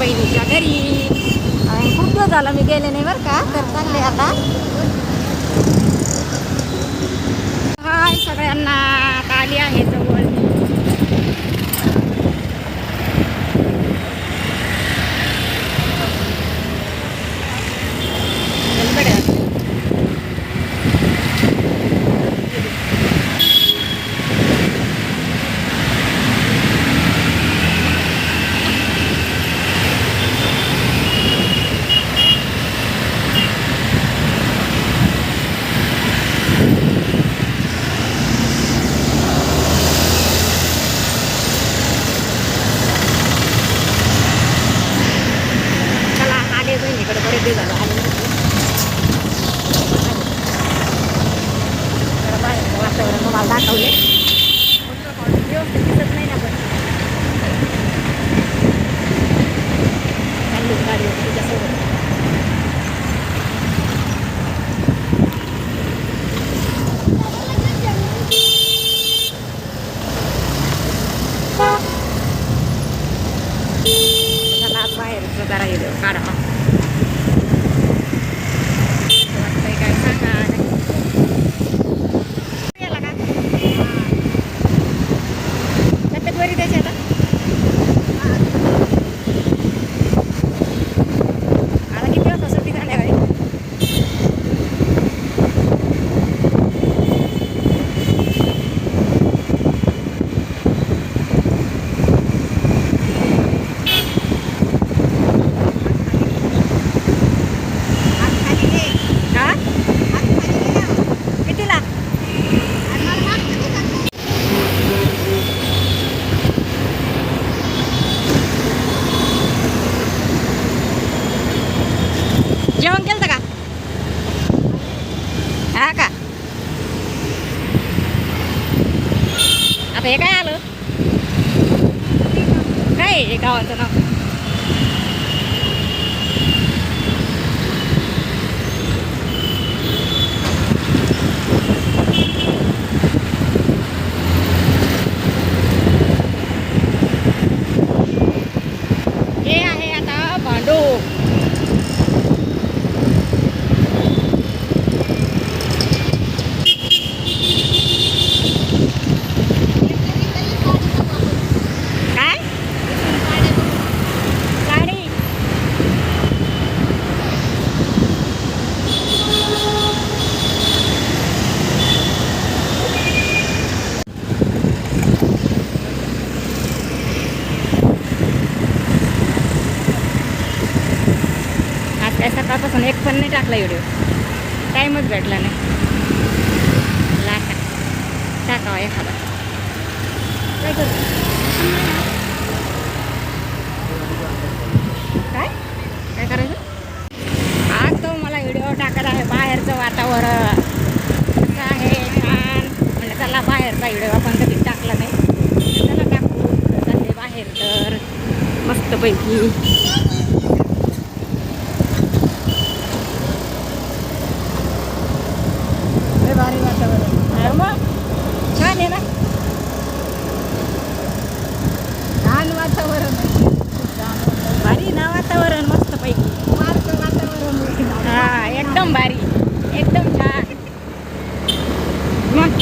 बहिणीच्या घरी. खूप दिवस झाला मी गेले नाही बरं का. तर चालले आता. आता हे काय आलं काय आहे हे गावाचं नाव हे आहे आता भांडूप काय गाडी आज काय एक पण नाही टाकला व्हिडिओ टाईमच भेटला नाही. लाटा टाकावा एखादा. काय करू काय? काय करायचं? आज तो मला व्हिडिओ टाकत आहे बाहेरचं वातावरण. कसं आहे छान. म्हणजे त्याला बाहेरचा व्हिडिओ आपण कधीच टाकला नाही. त्याला टाकू. चालले बाहेर तर. मस्तपैकी लय भारी वातावरण अरे मग छान आहे ना छान वातावरण भारी ना वातावरण मस्त पैकी वातावरण हा एकदम भारी एकदम छान मग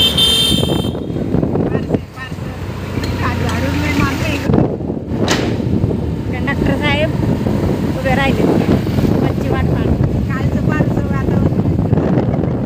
कंडक्टर साहेब उभे राहिले बसची वाट पाहत कालचं फारसं वातावरण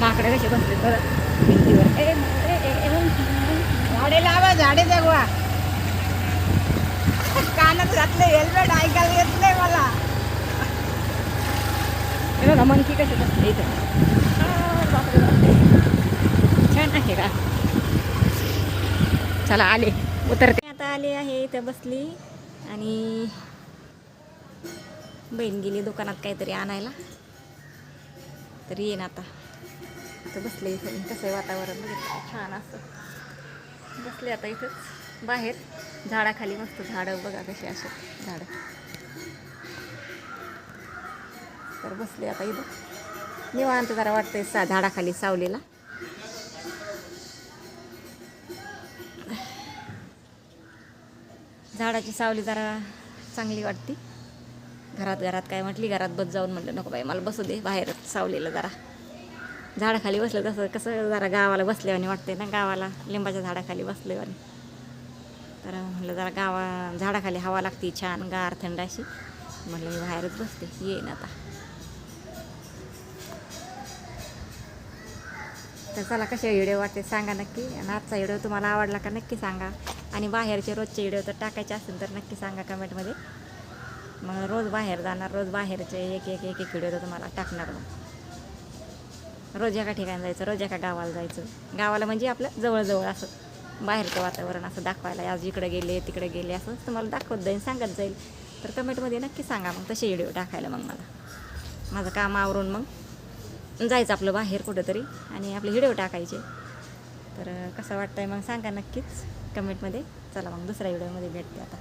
माकडे कसे बसले बरं भिंतीवर ए, ए, ए, ए, झाडे लावा झाडे जगवा कानात घातले हेल्मेट ऐकायला येत नाही मला. हे बघा मनकी कसे बसले इथं. छान आहे का? चला आले. उतरते. आता आले आहे इथं बसली. आणि बहीण गेली दुकानात काहीतरी आणायला. तर येईन आता. आता बसले इथं. कसं वातावरण? बघितलं छान असं. बसले आता इथंच. बाहेर. झाडाखाली मस्त झाडं बघा कशी असे झाडं. तर बसले आता इथं. निवांत जरा वाटतंय सा झाडाखाली सावलीला. झाडाची सावली जरा चांगली वाटते. घरात घरात काय म्हटली घरात बस जाऊन म्हटलं नको बाई मला बसू दे बाहेर सावलीला जरा. झाडाखाली बसलं तसं कसं जरा गावाला बसल्यावानी वाटते ना गावाला लिंबाच्या झाडाखाली बसल्यावानी. तर म्हटलं जरा गावा झाडाखाली हवा लागते छान गार थंड अशी. म्हटलं मी बाहेरच बसते. येईन आता. तर चला कसे व्हिडिओ वाटते सांगा नक्की. आणि आजचा व्हिडिओ तुम्हाला आवडला का नक्की सांगा. आणि बाहेरचे रोजचे व्हिडिओ तर टाकायचे असतील तर नक्की सांगा कमेंटमध्ये. मग रोज बाहेर जाणार रोज बाहेरचे एक एक एक एक व्हिडिओ तर तुम्हाला टाकणार मग. रोज एका ठिकाणी जायचं रोज एका गावाला जायचं. गावाला म्हणजे आपलं जवळजवळ असं. बाहेरचं वातावरण असं दाखवायला आज इकडे गेले तिकडे गेले असं तुम्हाला दाखवत जाईल सांगत जाईल. तर कमेंटमध्ये नक्की सांगा मग तसे व्हिडिओ टाकायला मग मला. माझं काम आवरून मग जायचं आपलं बाहेर कुठंतरी आणि आपले व्हिडिओ टाकायचे. तर कसं वाटतंय मग सांगा नक्कीच कमेंटमध्ये. चला मग दुसऱ्या व्हिडिओमध्ये भेटते आता.